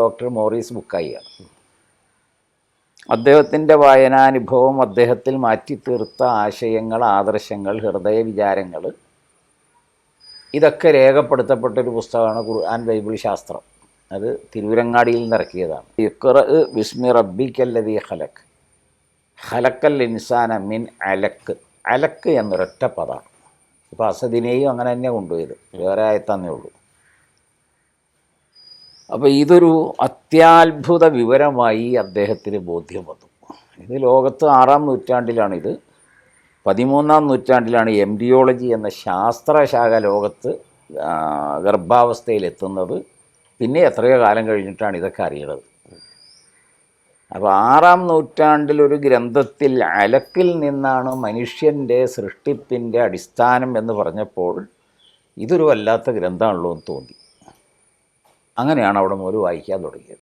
Doctor Morris ബുക്കായിയാണ് അദ്ദേഹത്തിന്റെ വായനാനുഭവം അദ്ദേഹത്തിൽ മാറ്റിത്തീർത്ത ആശയങ്ങൾ ആദർശങ്ങൾ ഹൃദയ വിചാരങ്ങൾ ഇതൊക്കെ രേഖപ്പെടുത്തപ്പെട്ടൊരു പുസ്തകമാണ് ഖുർആൻ ബൈബിൾ ശാസ്ത്രം. അത് തിരുവരങ്ങാടിയിൽ നിറക്കിയതാണ് ഇഖ്റ ബിസ്മി റബ്ബിക്കല്ലതി ഖലക് ഖലക്കൽ ഇൻസാന മിൻ അലക്ക് അലക്ക് എന്നൊരൊറ്റ പദമാണ് ഇപ്പോൾ അസദിനെയും അങ്ങനെ തന്നെ കൊണ്ടുപോയത്. വേറെ ആയത്താന്നേ ഉള്ളൂ. അപ്പോൾ ഇതൊരു അത്യാത്ഭുത വിവരമായി അദ്ദേഹത്തിന് ബോധ്യം വന്നു. ഇത് ലോകത്ത് ആറാം നൂറ്റാണ്ടിലാണിത്. പതിമൂന്നാം നൂറ്റാണ്ടിലാണ് എംബ്രിയോളജി എന്ന ശാസ്ത്രശാഖ ലോകത്ത് ഗർഭാവസ്ഥയിലെത്തുന്നത്. പിന്നെ എത്രയോ കാലം കഴിഞ്ഞിട്ടാണ് ഇതൊക്കെ അറിയുന്നത്. അപ്പോൾ ആറാം നൂറ്റാണ്ടിലൊരു ഗ്രന്ഥത്തിൽ അലക്കിൽ നിന്നാണ് മനുഷ്യന്റെ സൃഷ്ടിപ്പിന്റെ അടിസ്ഥാനം എന്ന് പറഞ്ഞപ്പോൾ ഇതൊരു വല്ലാത്ത ഗ്രന്ഥമാണല്ലോ എന്ന് തോന്നി. അങ്ങനെയാണ് അവിടെ ഒരു വായിക്കാൻ തുടങ്ങിയത്.